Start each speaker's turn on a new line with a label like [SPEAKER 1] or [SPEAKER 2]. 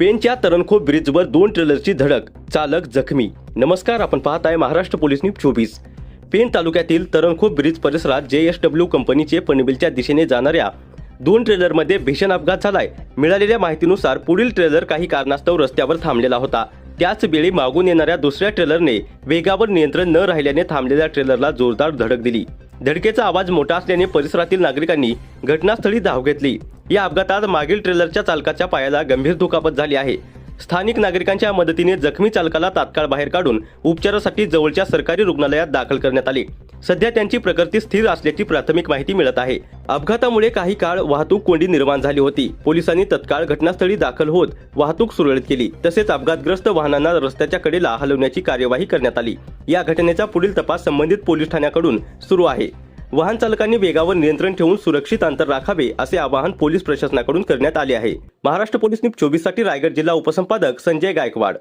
[SPEAKER 1] पेनच्या तरणखोप ब्रिजवर दोन ट्रेलरची धडक चालक जखमी. नमस्कार आपण पाहत आहे महाराष्ट्र पोलीस न्यूज चोवीस. पेन तालुक्यातील तरणखोप ब्रिज परिसरात जे एस डब्ल्यू कंपनीचे पनवेलच्या दिशेने जाणाऱ्या दोन ट्रेलरमध्ये भीषण अपघात झालाय. मिळालेल्या माहितीनुसार पुढील ट्रेलर काही कारणास्तव रस्त्यावर थांबलेला होता. त्याच वेळी मागून येणाऱ्या दुसऱ्या ट्रेलरने वेगावर नियंत्रण न राहिल्याने थांबलेल्या ट्रेलरला जोरदार धडक दिली. धडकेचा आवाज मोठा असल्याने परिसरातील नागरिकांनी घटनास्थळी धाव घेतली. या अपघातात मागील ट्रेलरच्या चालकाच्या पायाला गंभीर दुखापत झाली आहे. स्थानिक नागरिकांच्या मदतीने जखमी चालकाला तात्काळ बाहेर काढून उपचारासाठी जवळच्या सरकारी रुग्णालयात दाखल करण्यात आले. सध्या त्यांची प्रकृती स्थिर असल्याची प्राथमिक माहिती मिळत आहे. अपघातामुळे काही काळ वाहतूक कोंडी निर्माण झाली होती. पोलिसांनी तत्काळ घटनास्थळी दाखल होत वाहतूक सुरळीत केली. तसेच अपघातग्रस्त वाहनांना रस्त्याच्या कडेला हलवण्याची कार्यवाही करण्यात आली. या घटनेचा पुढील तपास संबंधित पोलीस ठाण्याकडून सुरू आहे. वाहन चालकांनी वेगावर नियंत्रण ठेवून सुरक्षित अंतर राखावे असे आवाहन पोलीस प्रशासनाकडून करण्यात आले आहे. महाराष्ट्र पोलीस न्यूज चोवीससाठी रायगड जिल्हा उपसंपादक संजय गायकवाड.